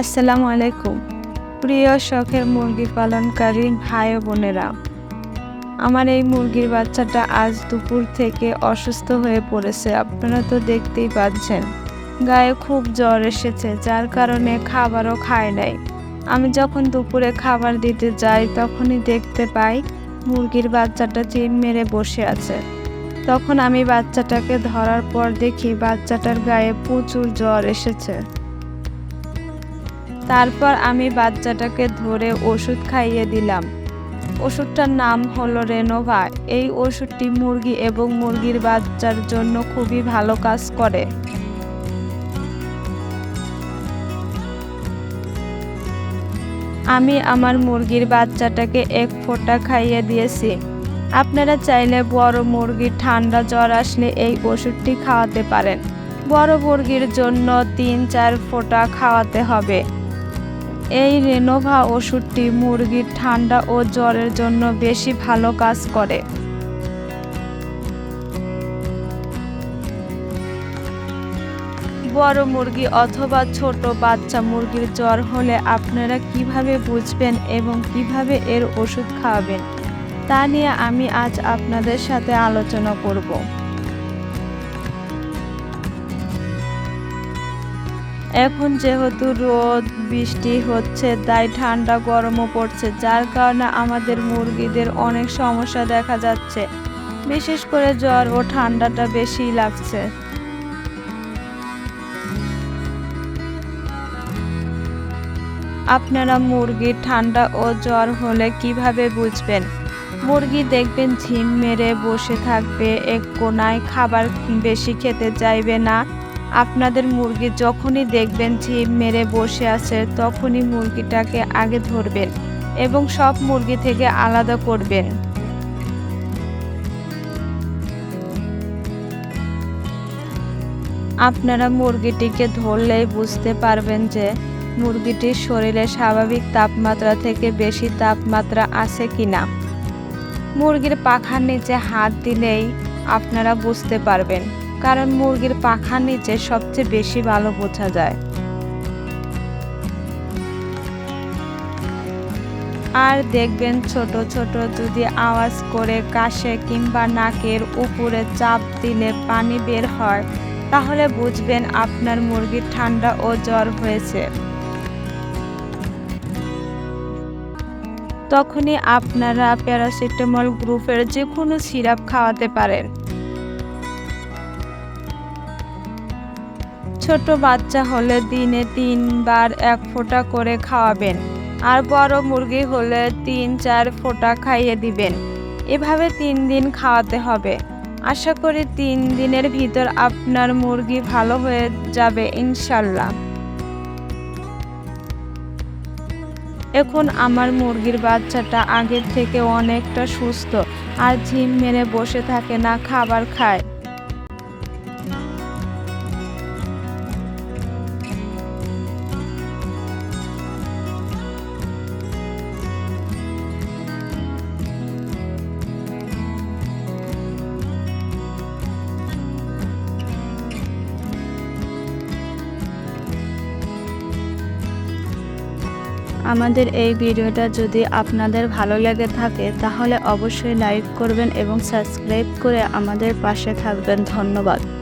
আসসালামু আলাইকুম। প্রিয় শখের মুরগি পালনকারী ভাই বোনেরা, আমার এই মুরগির বাচ্চাটা আজ দুপুর থেকে অসুস্থ হয়ে পড়েছে। আপনারা তো দেখতেই পাচ্ছেন, গায়ে খুব জ্বর এসেছে, যার কারণে খাবারও খায় নাই। আমি যখন দুপুরে খাবার দিতে যাই, তখনই দেখতে পাই মুরগির বাচ্চাটা চিন মেরে বসে আছে। তখন আমি বাচ্চাটাকে ধরার পর দেখি বাচ্চাটার গায়ে প্রচুর জ্বর এসেছে। তারপর আমি বাচ্চাটাকে ধরে ওষুধ খাইয়ে দিলাম। ওষুধটার নাম হলো রেনোভা। এই ওষুধটি মুরগি এবং মুরগির বাচ্চার জন্য খুবই ভালো কাজ করে। আমি আমার মুরগির বাচ্চাটাকে এক ফোঁটা খাইয়ে দিয়েছি। আপনারা চাইলে বড় মুরগির ঠান্ডা জ্বর আসলে এই ওষুধটি খাওয়াতে পারেন। বড় মুরগির জন্য তিন চার ফোঁটা খাওয়াতে হবে। এই রেনোভা ওষুধটি মুরগির ঠান্ডা ও জ্বরের জন্য বেশি ভালো কাজ করে। বড় মুরগি অথবা ছোট বাচ্চা মুরগির জ্বর হলে আপনারা কীভাবে বুঝবেন এবং কীভাবে এর ওষুধ খাওয়াবেন, তা নিয়ে আমি আজ আপনাদের সাথে আলোচনা করব। এখন যেহেতু রোদ, বৃষ্টি হচ্ছে, তাই ঠান্ডা গরমও পড়ছে, যার কারণে আমাদের মুরগিদের অনেক সমস্যা দেখা যাচ্ছে। বিশেষ করে জ্বর ও ঠান্ডাটা বেশি লাগছে। আপনারা মুরগির ঠান্ডা ও জ্বর হলে কীভাবে বুঝবেন? মুরগি দেখবেন ঝিম মেরে বসে থাকবে, এক কোনায় খাবার বেশি খেতে চাইবে না। আপনাদের মুরগি যখনই দেখবেন ঝিম মেরে বসে আছে, তখনই মুরগিটাকে আগে ধরবেন এবং সব মুরগি থেকে আলাদা করবেন। আপনারা মুরগিটিকে ধরলেই বুঝতে পারবেন যে মুরগিটির শরীরে স্বাভাবিক তাপমাত্রা থেকে বেশি তাপমাত্রা আছে কিনা। মুরগির পাখার নিচে হাত দিলেই আপনারা বুঝতে পারবেন। কারণ মুরগির পাখার নিচে সবচেয়ে বেশি ভালো বোঝা যায়। আর দেখবেন ছোট ছোট যদি আওয়াজ করে কাশে কিংবা নাকের উপরে চাপ দিলে পানি বের হয়, তাহলে বুঝবেন আপনার মুরগির ঠান্ডা ও জ্বর হয়েছে। তখনই আপনারা প্যারাসিটামল গ্রুপের যে কোনো সিরাপ খাওয়াতে পারেন। ছোট বাচ্চা হলে দিনে তিনবার এক ফোঁটা করে খাওয়াবেন আর বড় মুরগি হলে তিন, চার ফোঁটা খাইয়ে দিবেন। এভাবে তিন দিন খাওয়াতে হবে। আশা করি তিন দিনের ভিতর আপনার মুরগি ভালো হয়ে যাবে ইনশাল্লাহ। এখন আমার মুরগির বাচ্চাটা আগের থেকে অনেকটা সুস্থ আর ঝিম মেরে বসে থাকে না, খাবার খায়। আমাদের এই ভিডিওটা যদি আপনাদের ভালো লেগে থাকে, তাহলে অবশ্যই লাইক করবেন এবং সাবস্ক্রাইব করে আমাদের পাশে থাকবেন। ধন্যবাদ।